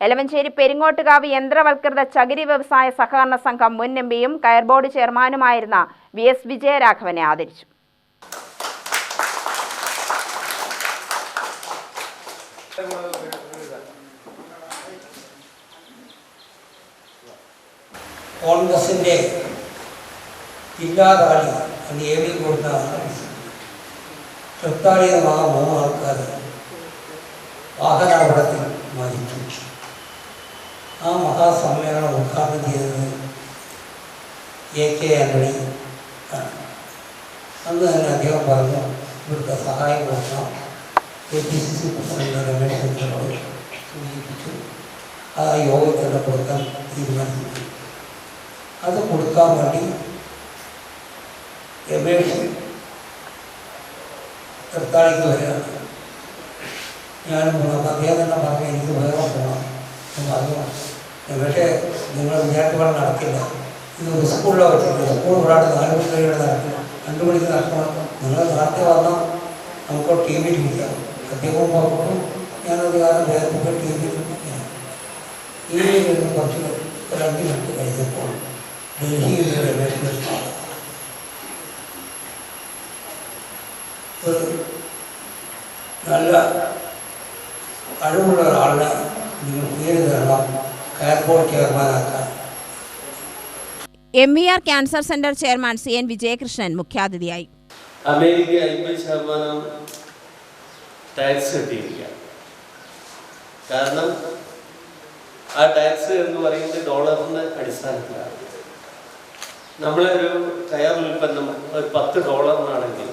എലവഞ്ചേരി പെരിങ്ങോട്ടുകാവ് യന്ത്രവൽകൃത ചകിരി വ്യവസായ സഹകരണ സംഘം മുൻ എം പിയും കയർ ബോർഡ് ചെയർമാനുമായിരുന്ന വി എസ് വിജയരാഘവനെ ആദരിച്ചു. കോൺഗ്രസിന്റെ ജില്ലാതാളി അത് എഴുതി കൊടുത്ത തൃത്താളിയിൽ ആ മൂന്ന് ആൾക്കാർ വാഹനാപകടത്തിൽ ആ മഹാസമ്മേളനം ഉദ്ഘാടനം ചെയ്തത്. A K Antony. അന്ന് തന്നെ അദ്ദേഹം പറഞ്ഞു ഇവിടുത്തെ സഹായം കൊടുക്കണം. K P C C president Ramesh ചന്ദ്രനോട് സൂചിപ്പിച്ചു. ആ യോഗത്തിന് കൊടുക്കാൻ തീരുമാനിച്ചു. അത് കൊടുക്കാൻ വേണ്ടി രമേഷ് തൃത്താളിക്ക് വരികയാണ്. ഞാനും അദ്ദേഹം തന്നെ പറഞ്ഞു എനിക്ക് വേറെ പോകണം എന്ന് പറഞ്ഞു. രമേഷെ നിങ്ങൾ വിചാരിച്ച പോലെ നടക്കില്ല ഇത് ഒരു സ്കൂളിലാണ് വെച്ചിട്ടുണ്ട് സ്കൂൾ ഇവിടെ നാല് മണി കഴിയുടെ നടക്കില്ല രണ്ട് മണിക്ക് നടക്കണം നിങ്ങൾ നേരത്തെ വന്നാൽ നമുക്ക് ടി വിയിൽ ഇരിക്കാം അദ്ദേഹവും പുറപ്പെട്ടു ഞാനത് കാരണം വേറെ ടി വിയിൽ ഇരിക്കാം ടി വിയിൽ നിന്ന് കുറച്ച് രണ്ട് മിനിറ്റ് കഴിഞ്ഞപ്പോൾ ഡൽഹിയിൽ രമേശ് കൃഷ്ണ ഒരു നല്ല കഴിവുള്ള ഒരാളിനെ നിങ്ങൾ പേര് തരണം airport ചെയർമാനാക്കാൻ M V R cancer centre chairman C N Vijayakrishnan മുഖ്യാതിഥിയായി. അമേരിക്ക അൻപത് ശതമാനം ടാക്സ് കിട്ടിയിരിക്കുക കാരണം ആ ടാക്സ് എന്ന് പറയുന്നത് ഡോളറിന്റെ അടിസ്ഥാനത്തിലാണ്. നമ്മളൊരു കയർ ഉൽപ്പന്നം ഒരു പത്ത് ഡോളറിനാണെങ്കിൽ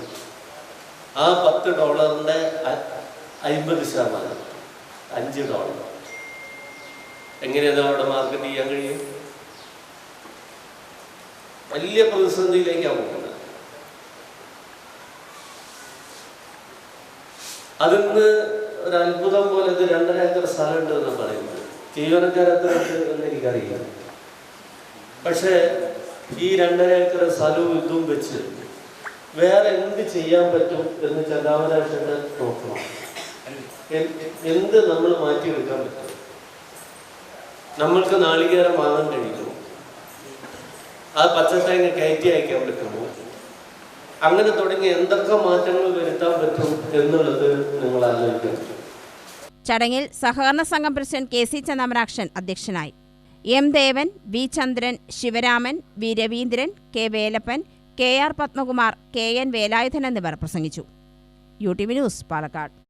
ആ പത്ത് ഡോളറിന്റെ അ- അൻപത് ശതമാനം അഞ്ച് ഡോളർ. എങ്ങനെയാണ് അവരുടെ മാർക്കറ്റ് ചെയ്യാൻ കഴിയും വലിയ പ്രതിസന്ധിയിലേക്കാണ് പോകുന്നത്. അതിന്ന് ഒരു അത്ഭുതം പോലെ ഇത് രണ്ടര ഏക്കർ സ്ഥലമുണ്ട് എന്ന് പറയുന്നത് ജീവനക്കാരത്ര എനിക്കറിയില്ല. പക്ഷേ ഈ രണ്ടര ഏക്കർ സ്ഥലവും ഇതും വെച്ച് വേറെ എന്ത് ചെയ്യാൻ പറ്റും എന്ന് ചന്താമരാക്ഷന് നോക്കണം. എന്ത് നമ്മൾ മാറ്റി വെക്കാൻ പറ്റും? നമ്മൾക്ക് നാളികേരം വാങ്ങാൻ കഴിയുമോ? ആ പച്ചത്തേങ്ങ കയറ്റി അയക്കാൻ പറ്റുമോ? അങ്ങനെ തുടങ്ങി എന്തൊക്കെ മാറ്റങ്ങൾ വരുത്താൻ പറ്റും എന്നുള്ളത് നിങ്ങൾ ആലോചിക്കണം. ചടങ്ങിൽ സഹകരണ സംഘം പ്രസിഡന്റ് കെ സി ചന്ദമരാക്ഷൻ അധ്യക്ഷനായി. M Devan V Chandran Sivaraman V Raveendran K Velappan K R Padmakumar K N Velayudhan എന്നിവർ പ്രസംഗിച്ചു. U T V news Palakkad.